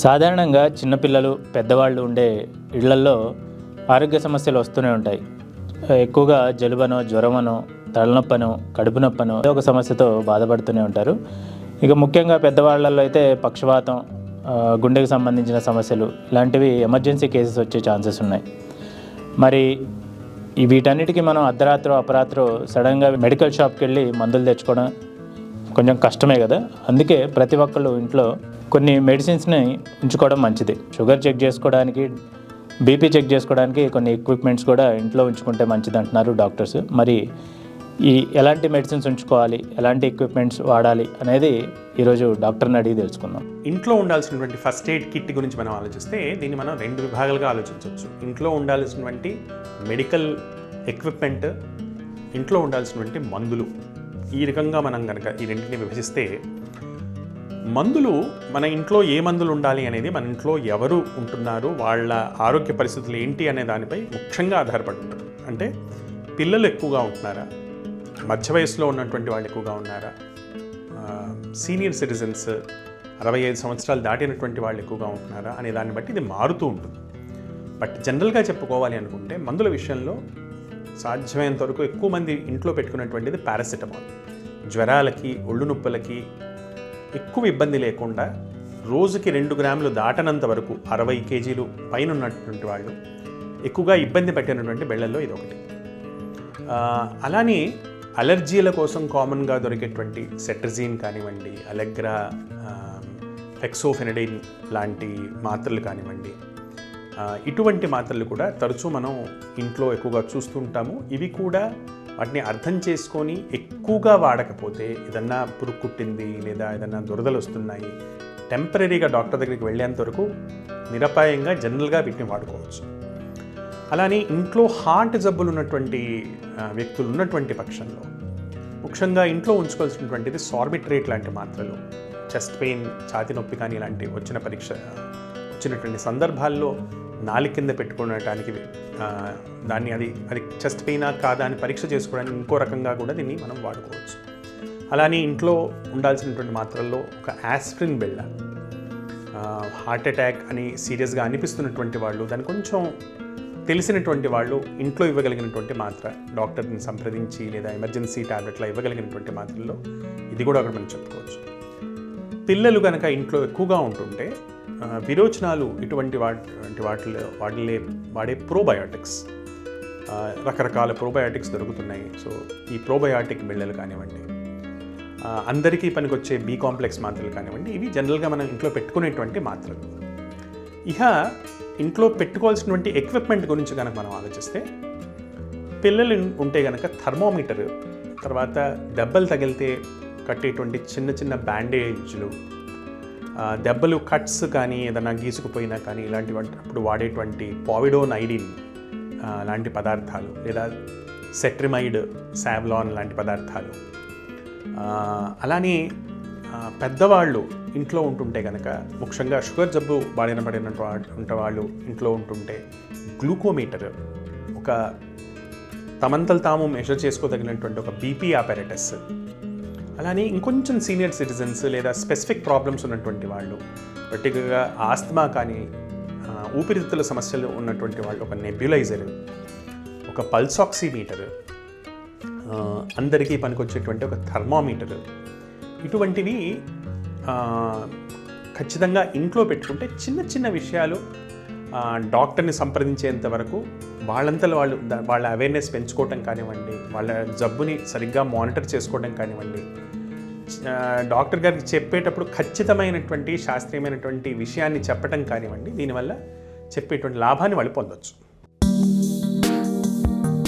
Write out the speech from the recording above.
సాధారణంగా చిన్నపిల్లలు పెద్దవాళ్ళు ఉండే ఇళ్ళల్లో ఆరోగ్య సమస్యలు వస్తూనే ఉంటాయి. ఎక్కువగా జలుబనో జ్వరమనో తలనొప్పనో కడుపు నొప్పనో ఏదో ఒక సమస్యతో బాధపడుతూనే ఉంటారు. ఇక ముఖ్యంగా పెద్దవాళ్ళల్లో అయితే పక్షవాతం గుండెకు సంబంధించిన సమస్యలు ఇలాంటివి ఎమర్జెన్సీ కేసెస్ వచ్చే ఛాన్సెస్ ఉన్నాయి. మరి వీటన్నిటికీ మనం అర్ధరాత్రో అపరాత్రో సడన్గా మెడికల్ షాప్కి వెళ్ళి మందులు తెచ్చుకోవడం కొంచెం కష్టమే కదా. అందుకే ప్రతి ఒక్కళ్ళు ఇంట్లో కొన్ని మెడిసిన్స్ని ఉంచుకోవడం మంచిది. షుగర్ చెక్ చేసుకోవడానికి బీపీ చెక్ చేసుకోవడానికి కొన్ని ఎక్విప్మెంట్స్ కూడా ఇంట్లో ఉంచుకుంటే మంచిది అంటున్నారు డాక్టర్స్ మరి ఈ ఎలాంటి మెడిసిన్స్ ఉంచుకోవాలి ఎలాంటి ఎక్విప్మెంట్స్ వాడాలి అనేది ఈరోజు డాక్టర్ని అడిగి తెలుసుకుందాం. ఇంట్లో ఉండాల్సినటువంటి ఫస్ట్ ఎయిడ్ కిట్ గురించి మనం ఆలోచిస్తే దీన్ని మనం రెండు విభాగాలుగా ఆలోచించవచ్చు. ఇంట్లో ఉండాల్సినటువంటి మెడికల్ ఎక్విప్మెంట్ ఇంట్లో ఉండాల్సినటువంటి మందులు. ఈ రకంగా మనం కనుక ఈ రెండింటిని విభజిస్తే మందులు మన ఇంట్లో ఏ మందులు ఉండాలి అనేది మన ఇంట్లో ఎవరు ఉంటున్నారు వాళ్ళ ఆరోగ్య పరిస్థితులు ఏంటి అనే దానిపై ముఖ్యంగా ఆధారపడి ఉంటుంది. అంటే పిల్లలు ఎక్కువగా ఉంటున్నారా? మధ్య వయసులో ఉన్నటువంటి వాళ్ళు ఎక్కువగా ఉన్నారా? సీనియర్ సిటిజన్స్ అరవై ఐదు సంవత్సరాలు దాటినటువంటి వాళ్ళు ఎక్కువగా ఉంటున్నారా అనే దాన్ని బట్టి ఇది మారుతూ ఉంటుంది. బట్ జనరల్గా చెప్పుకోవాలి అనుకుంటే మందుల విషయంలో సాధ్యమైనంత వరకు ఎక్కువ మంది ఇంట్లో పెట్టుకున్నటువంటిది పారాసిటమాల్. జ్వరాలకి ఒళ్ళు నొప్పులకి ఎక్కువ ఇబ్బంది లేకుండా రోజుకి రెండు గ్రాములు దాటనంత వరకు అరవై కేజీలు పైన ఉన్నటువంటి వాళ్ళు ఎక్కువగా ఇబ్బంది పెట్టినటువంటి బెళ్ళల్లో ఇది ఒకటి అలానే అలర్జీల కోసం కామన్గా దొరికేటువంటి సెట్రజీన్ కానివ్వండి అలెగ్రా ఫెక్సోఫెనడైన్ లాంటి మాత్రలు కానివ్వండి ఇటువంటి మాత్రలు కూడా తరచూ మనం ఇంట్లో ఎక్కువగా చూస్తుంటాము. ఇవి కూడా వాటిని అర్థం చేసుకొని ఎక్కువగా వాడకపోతే ఏదన్నా పురుగు కుట్టింది లేదా ఏదన్నా దురదలు వస్తున్నాయి టెంపరీగా డాక్టర్ దగ్గరికి వెళ్ళేంత వరకు నిరపాయంగా జనరల్గా వీటిని వాడుకోవచ్చు. అలానే ఇంట్లో హార్ట్ జబ్బులు ఉన్నటువంటి వ్యక్తులు ఉన్నటువంటి పక్షంలో ముఖ్యంగా ఇంట్లో ఉంచుకోవాల్సినటువంటిది సార్బిట్రేట్ లాంటి మాత్రలు చెస్ట్ పెయిన్ ఛాతి నొప్పి కానీ ఇలాంటి వచ్చిన పరీక్ష వచ్చినటువంటి సందర్భాల్లో నాలి కింద పెట్టుకోవడానికి దాన్ని అది అది చెస్ట్ పెయినా కాదా అని పరీక్ష చేసుకోవడానికి ఇంకో రకంగా కూడా దీన్ని మనం వాడుకోవచ్చు. అలానే ఇంట్లో ఉండాల్సినటువంటి మాత్రల్లో ఒక యాస్ప్రిన్ బెళ్ళ హార్ట్ అటాక్ అని సీరియస్గా అనిపిస్తున్నటువంటి వాళ్ళు దాన్ని కొంచెం తెలిసినటువంటి వాళ్ళు ఇంట్లో ఇవ్వగలిగినటువంటి మాత్ర డాక్టర్ని సంప్రదించి లేదా ఎమర్జెన్సీ ట్యాబ్లెట్లా ఇవ్వగలిగినటువంటి మాత్రల్లో ఇది కూడా ఒకటి మనం చెప్పుకోవచ్చు. పిల్లలు కనుక ఇంట్లో ఎక్కువగా ఉంటుంటే విరోచనాలు ఇటువంటి వాటి వాటిలో వాటిలే వాడే ప్రోబయోటిక్స్. రకరకాల ప్రోబయాటిక్స్ దొరుకుతున్నాయి. సో ఈ ప్రోబయాటిక్ బిళ్ళలు కానివ్వండి అందరికీ పనికొచ్చే బీ కాంప్లెక్స్ మాత్రలు కానివ్వండి ఇవి జనరల్గా మనం ఇంట్లో పెట్టుకునేటువంటి మాత్రలు. ఇక ఇంట్లో పెట్టుకోవాల్సినటువంటి ఎక్విప్మెంట్ గురించి కనుక మనం ఆలోచిస్తే పిల్లలు ఉంటే కనుక థర్మోమీటర్ తర్వాత దెబ్బలు తగిలితే కట్టేటువంటి చిన్న చిన్న బ్యాండేజ్లు దెబ్బలు కట్స్ కానీ ఏదైనా గీసుకుపోయినా కానీ ఇలాంటి అప్పుడు వాడేటువంటి పావిడోన్ ఐడిన్ లాంటి పదార్థాలు లేదా సెట్రిమైడ్ శావ్లాన్ లాంటి పదార్థాలు. అలానే పెద్దవాళ్ళు ఇంట్లో ఉంటుంటే కనుక ముఖ్యంగా షుగర్ జబ్బు బారిన పడిన వాళ్ళు ఇంట్లో ఉంటుంటే గ్లూకోమీటర్ ఒక తమంతలు తాము మెషర్ చేసుకోదగినటువంటి ఒక బీపీ ఆపరేటస్ అలానే ఇంకొంచెం సీనియర్ సిటిజన్స్ లేదా స్పెసిఫిక్ ప్రాబ్లమ్స్ ఉన్నటువంటి వాళ్ళు పర్టికులర్గా ఆస్తమా కానీ ఊపిరితిత్తుల సమస్యలు ఉన్నటువంటి వాళ్ళు ఒక నెబ్యులైజర్ ఒక పల్సాక్సిమీటర్ ఆ, అందరికీ పనికొచ్చేటువంటి ఒక థర్మామీటర్. ఇటువంటివి ఖచ్చితంగా ఇంట్లో పెట్టుకుంటే చిన్న చిన్న విషయాలు డాక్టర్ని సంప్రదించేంత వరకు వాళ్ళంతలో వాళ్ళు వాళ్ళ అవేర్నెస్ పెంచుకోవటం కానివ్వండి వాళ్ళ జబ్బుని సరిగ్గా మానిటర్ చేసుకోవడం కానివ్వండి డాక్టర్ గారికి చెప్పేటప్పుడు ఖచ్చితమైనటువంటి శాస్త్రీయమైనటువంటి విషయాన్ని చెప్పటం కానివ్వండి దీనివల్ల చెప్పేటువంటి లాభాన్ని వాళ్ళు పొందొచ్చు.